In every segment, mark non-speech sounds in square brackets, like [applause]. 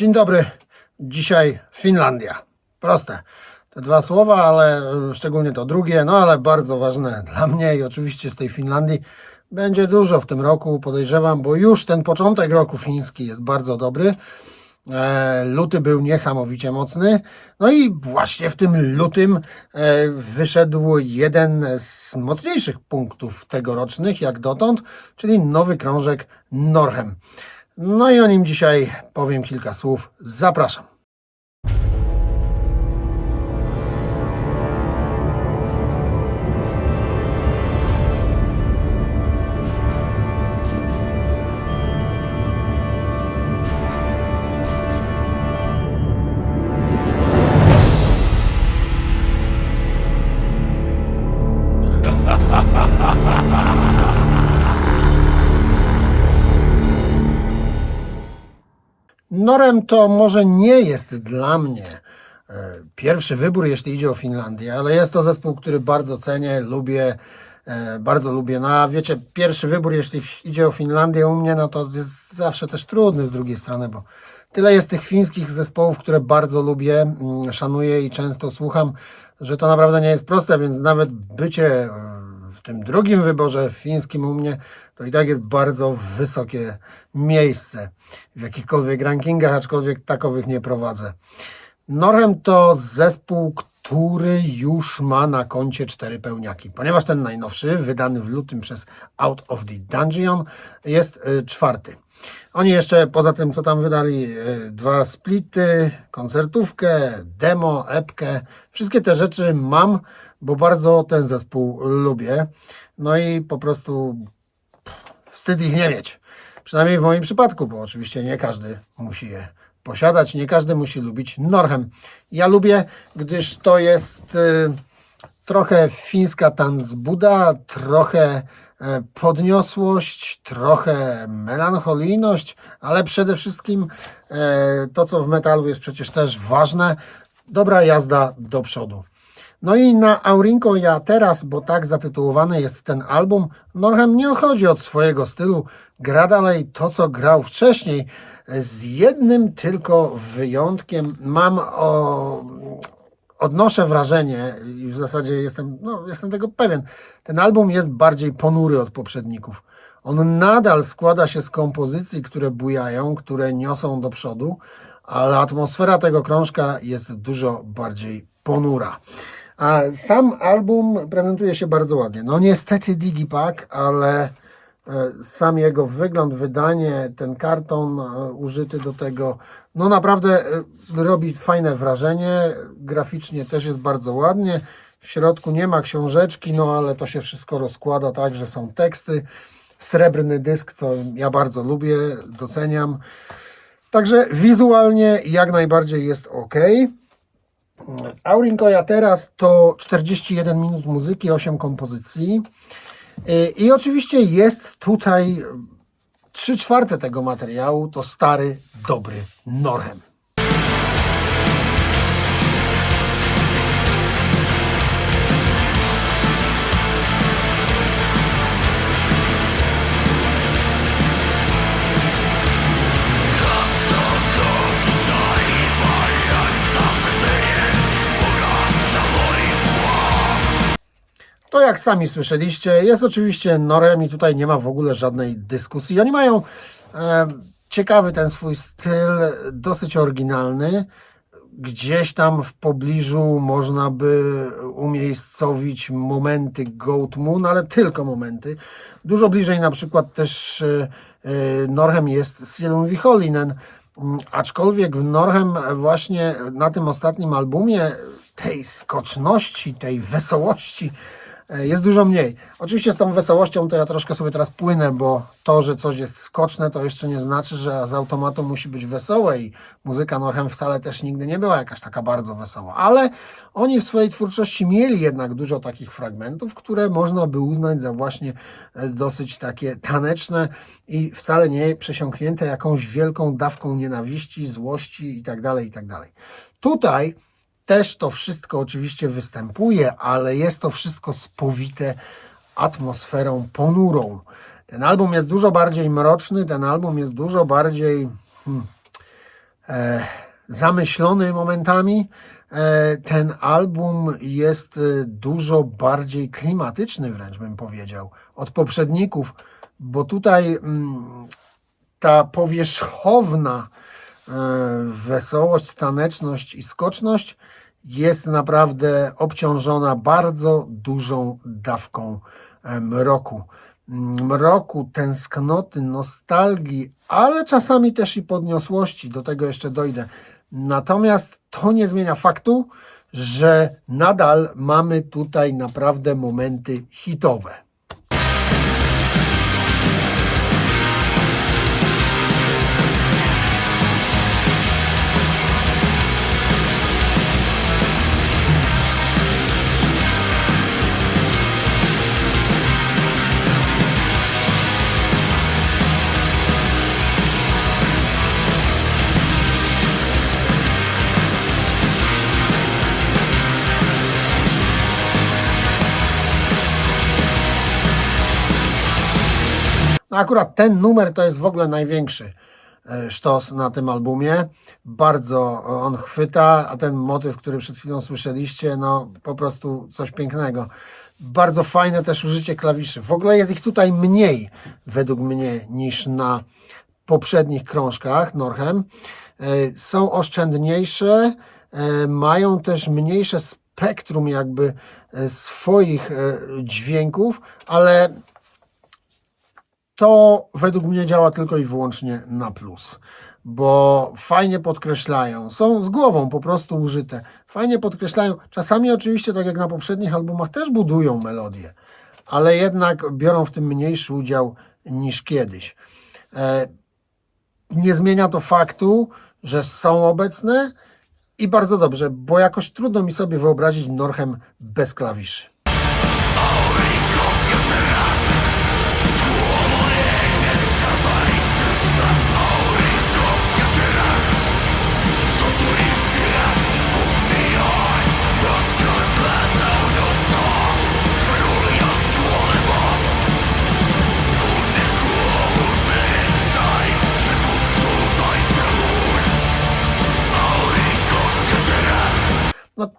Dzień dobry. Dzisiaj Finlandia. Proste. Te dwa słowa, ale e, szczególnie to drugie, no ale bardzo ważne [laughs] dla mnie i oczywiście z tej Finlandii będzie dużo w tym roku, podejrzewam, bo już ten początek roku fiński jest bardzo dobry. E, Luty był niesamowicie mocny. No i właśnie w tym lutym e, wyszedł jeden z mocniejszych punktów tegorocznych, jak dotąd, czyli nowy krążek Norhem. No i o nim dzisiaj powiem kilka słów. Zapraszam. Norem to może nie jest dla mnie e, pierwszy wybór, jeśli idzie o Finlandię, ale jest to zespół, który bardzo cenię, lubię, e, bardzo lubię. No a wiecie, pierwszy wybór, jeśli idzie o Finlandię u mnie, no to jest zawsze też trudny z drugiej strony, bo tyle jest tych fińskich zespołów, które bardzo lubię, mm, szanuję i często słucham, że to naprawdę nie jest proste, więc nawet bycie e, w tym drugim wyborze fińskim u mnie, to i tak jest bardzo wysokie miejsce w jakichkolwiek rankingach, aczkolwiek takowych nie prowadzę. Norem to zespół, który już ma na koncie cztery pełniaki, ponieważ ten najnowszy, wydany w lutym przez Out of the Dungeon, jest y, czwarty. Oni jeszcze poza tym, co tam wydali, y, dwa splity, koncertówkę, demo, epkę, wszystkie te rzeczy mam, bo bardzo ten zespół lubię. No i po prostu wstyd ich nie mieć. Przynajmniej w moim przypadku, bo oczywiście nie każdy musi je posiadać, nie każdy musi lubić Norhem. Ja lubię, gdyż to jest y, trochę fińska tanzbuda, trochę e, podniosłość, trochę melancholijność, ale przede wszystkim e, to, co w metalu jest przecież też ważne, dobra jazda do przodu. No i na Aurinko ja teraz, bo tak zatytułowany jest ten album, Norhem nie odchodzi od swojego stylu, gra dalej to, co grał wcześniej, z jednym tylko wyjątkiem. Mam o, odnoszę wrażenie i w zasadzie jestem, no, jestem tego pewien. Ten album jest bardziej ponury od poprzedników. On nadal składa się z kompozycji, które bujają, które niosą do przodu, ale atmosfera tego krążka jest dużo bardziej ponura. A sam album prezentuje się bardzo ładnie. No niestety Digipack, ale e, sam jego wygląd, wydanie, ten karton e, użyty do tego, no naprawdę e, robi fajne wrażenie. Graficznie też jest bardzo ładnie. W środku nie ma książeczki, no ale to się wszystko rozkłada tak, że są teksty. Srebrny dysk, co ja bardzo lubię, doceniam. Także wizualnie jak najbardziej jest ok. Aurinkoja teraz to 41 minut muzyki, 8 kompozycji. Y, I oczywiście jest tutaj 3 czwarte tego materiału, to stary, dobry Norhem. To jak sami słyszeliście, jest oczywiście Norem i tutaj nie ma w ogóle żadnej dyskusji. Oni mają e, ciekawy ten swój styl, dosyć oryginalny. Gdzieś tam w pobliżu można by umiejscowić momenty Goat Moon, ale tylko momenty. Dużo bliżej na przykład też e, e, Norhem jest Silun Viholinen, Mm, aczkolwiek w Norhem właśnie na tym ostatnim albumie tej skoczności, tej wesołości jest dużo mniej. Oczywiście z tą wesołością to ja troszkę sobie teraz płynę, bo to, że coś jest skoczne, to jeszcze nie znaczy, że z automatu musi być wesołe i muzyka Norhem wcale też nigdy nie była jakaś taka bardzo wesoła. Ale oni w swojej twórczości mieli jednak dużo takich fragmentów, które można by uznać za właśnie e, dosyć takie taneczne i wcale nie przesiąknięte jakąś wielką dawką nienawiści, złości itd. itd. Tutaj też to wszystko oczywiście występuje, ale jest to wszystko spowite atmosferą ponurą. Ten album jest dużo bardziej mroczny, ten album jest dużo bardziej hmm, e, zamyślony momentami. E, ten album jest e, dużo bardziej klimatyczny, wręcz bym powiedział, od poprzedników, bo tutaj mm, ta powierzchowna e, wesołość, taneczność i skoczność jest naprawdę obciążona bardzo dużą dawką e, mroku. Mm, Mroku, tęsknoty, nostalgii, ale czasami też i podniosłości. Do tego jeszcze dojdę. Natomiast to nie zmienia faktu, że nadal mamy tutaj naprawdę momenty hitowe. Akurat ten numer to jest w ogóle największy e, sztos na tym albumie. Bardzo on chwyta, a ten motyw, który przed chwilą słyszeliście, no po prostu coś pięknego. Bardzo fajne też użycie klawiszy. W ogóle jest ich tutaj mniej, według mnie, niż na poprzednich krążkach Norhem. E, Są oszczędniejsze, e, mają też mniejsze spektrum jakby e, swoich e, dźwięków, ale to według mnie działa tylko i wyłącznie na plus, bo fajnie podkreślają, są z głową po prostu użyte, fajnie podkreślają. Czasami oczywiście, tak jak na poprzednich albumach, też budują melodię, ale jednak biorą w tym mniejszy udział niż kiedyś. E, Nie zmienia to faktu, że są obecne i bardzo dobrze, bo jakoś trudno mi sobie wyobrazić Norchem bez klawiszy.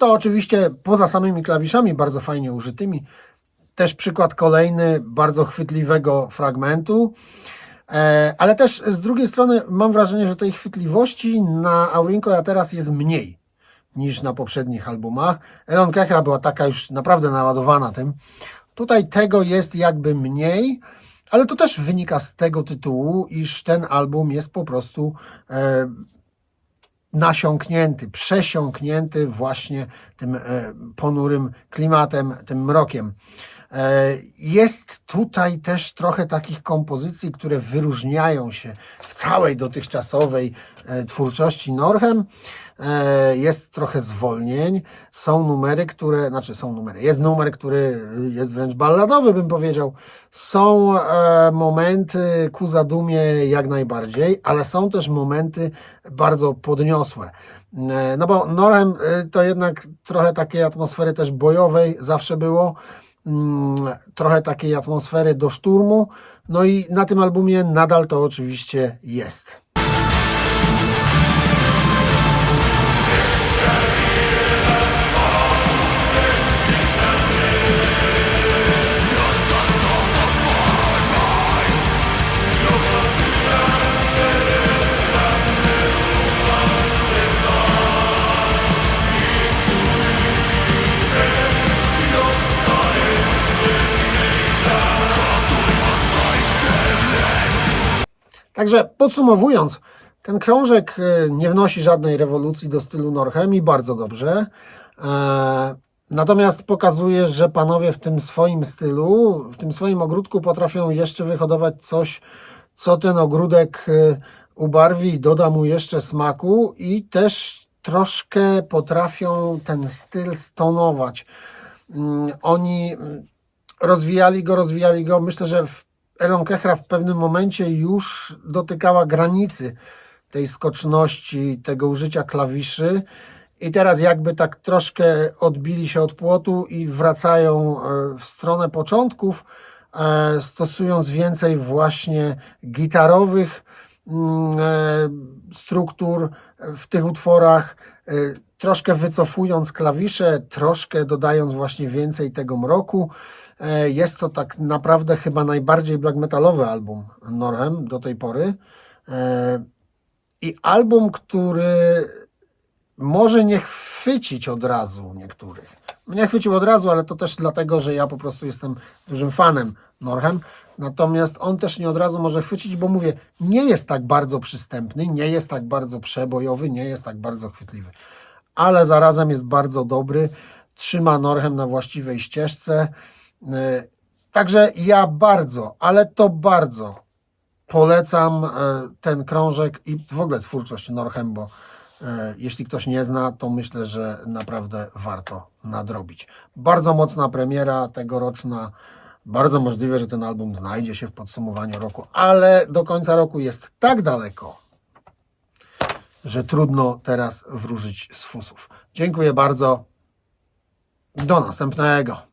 To oczywiście poza samymi klawiszami bardzo fajnie użytymi. Też przykład kolejny bardzo chwytliwego fragmentu. E, Ale też z drugiej strony mam wrażenie, że tej chwytliwości na Aurinko ja teraz jest mniej niż na poprzednich albumach. Elon Kechra była taka już naprawdę naładowana tym. Tutaj tego jest jakby mniej, ale to też wynika z tego tytułu, iż ten album jest po prostu e, nasiąknięty, przesiąknięty właśnie tym e, ponurym klimatem, tym mrokiem. E, Jest tutaj też trochę takich kompozycji, które wyróżniają się w całej dotychczasowej e, twórczości Norhem. E, Jest trochę zwolnień, są numery, które, znaczy są numery, jest numer, który jest wręcz balladowy, bym powiedział. Są momenty ku zadumie jak najbardziej, ale są też momenty bardzo podniosłe. No bo Norem e, to jednak trochę takiej atmosfery też bojowej zawsze było trochę takiej atmosfery do szturmu. No i na tym albumie nadal to oczywiście jest. Także podsumowując, ten krążek e, nie wnosi żadnej rewolucji do stylu Norhem i bardzo dobrze. E, Natomiast pokazuje, że panowie w tym swoim stylu, w tym swoim ogródku potrafią jeszcze wyhodować coś, co ten ogródek e, ubarwi doda mu jeszcze smaku i też troszkę potrafią ten styl stonować. Mm, Oni mm, rozwijali go, rozwijali go. Myślę, że w Elon Kechra w pewnym momencie już dotykała granicy tej skoczności, tego użycia klawiszy. I teraz jakby tak troszkę odbili się od płotu i wracają e, w stronę początków, e, stosując więcej właśnie gitarowych mm, e, struktur w tych utworach, troszkę wycofując klawisze, troszkę dodając właśnie więcej tego mroku. E, Jest to tak naprawdę chyba najbardziej black metalowy album Norhem do tej pory. E, I album, który może nie chwycić od razu niektórych. Mnie chwycił od razu, ale to też dlatego, że ja po prostu jestem dużym fanem Norhem. Natomiast on też nie od razu może chwycić, bo mówię, nie jest tak bardzo przystępny, nie jest tak bardzo przebojowy, nie jest tak bardzo chwytliwy. Ale zarazem jest bardzo dobry, trzyma Norhem na właściwej ścieżce. Yy, Także ja bardzo, ale to bardzo polecam e, ten krążek i w ogóle twórczość Norhem, bo e, jeśli ktoś nie zna, to myślę, że naprawdę warto nadrobić. Bardzo mocna premiera tegoroczna. Bardzo możliwe, że ten album znajdzie się w podsumowaniu roku, ale do końca roku jest tak daleko, że trudno teraz wróżyć z fusów. Dziękuję bardzo. Do następnego.